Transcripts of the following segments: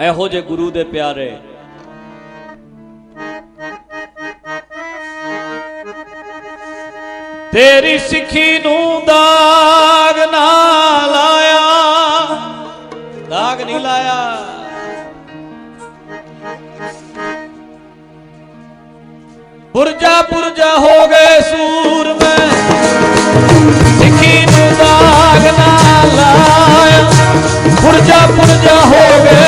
ਇਹੋ ਜੇ ਗੁਰੂ ਦੇ ਪਿਆਰੇ। ਤੇਰੀ ਸਿੱਖੀ ਨੂੰ ਦਾਗ ਨਾ ਲਾਇਆ। ਦਾਗ ਨਹੀਂ ਲਾਇਆ। ਪੁਰਜਾ ਪੁਰਜਾ ਹੋ ਗਏ ਸੂਰ ਮੈਂ ਸਿੱਖੀ ਨੂੰ ਦਾਗ ਨਾ ਲਾਇਆ। ਪੁਰਜਾ ਪੁਰਜਾ ਹੋ ਗਏ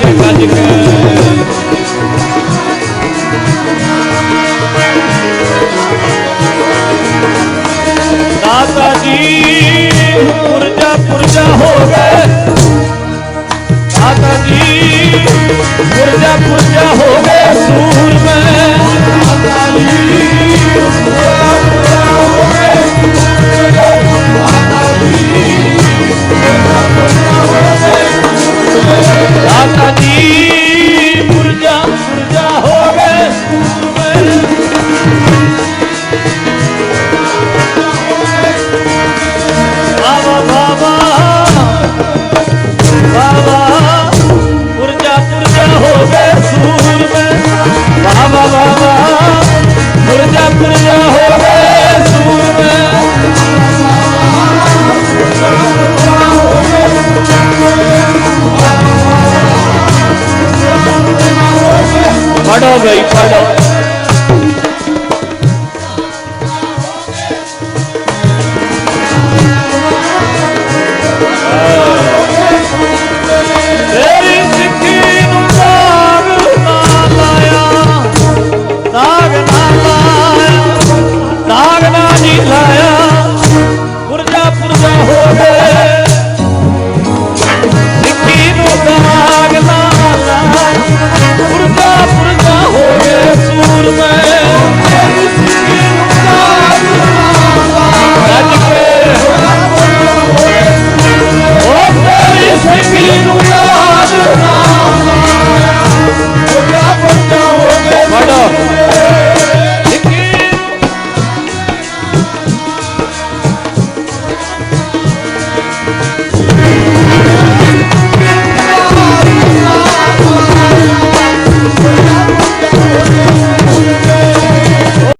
Magic, magic. ਹੋ ਗਈ ਫੜਾ। ਤੇਰੀ ਸਿੱਖੀ ਨੂੰ ਦਾਗ ਨਾ ਲਾਇਆ ਦਾਗ ਨਾ ਲਾਇਆ ਦਾਗ ਨਾ ਜੀ ਲਾਇਆ।